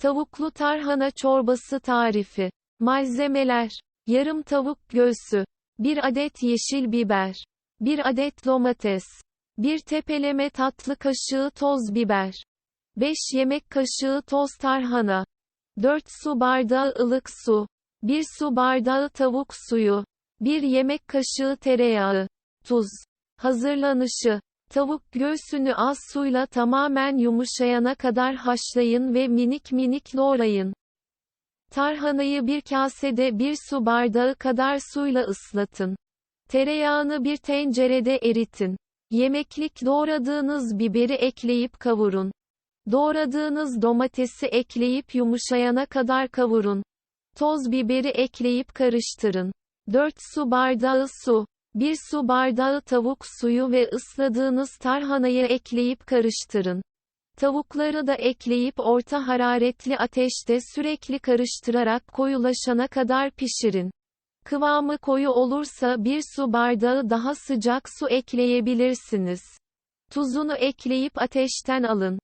Tavuklu tarhana çorbası tarifi. Malzemeler. Yarım tavuk göğsü. 1 adet yeşil biber. 1 adet domates. 1 tepeleme tatlı kaşığı toz biber. 5 yemek kaşığı toz tarhana. 4 su bardağı ılık su. 1 su bardağı tavuk suyu. 1 yemek kaşığı tereyağı. Tuz. Hazırlanışı. Tavuk göğsünü az suyla tamamen yumuşayana kadar haşlayın ve minik minik doğrayın. Tarhanayı bir kasede bir su bardağı kadar suyla ıslatın. Tereyağını bir tencerede eritin. Yemeklik doğradığınız biberi ekleyip kavurun. Doğradığınız domatesi ekleyip yumuşayana kadar kavurun. Toz biberi ekleyip karıştırın. 4 su bardağı su, 1 su bardağı tavuk suyu ve ısladığınız tarhanayı ekleyip karıştırın. Tavukları da ekleyip orta hararetli ateşte sürekli karıştırarak koyulaşana kadar pişirin. Kıvamı koyu olursa bir su bardağı daha sıcak su ekleyebilirsiniz. Tuzunu ekleyip ateşten alın.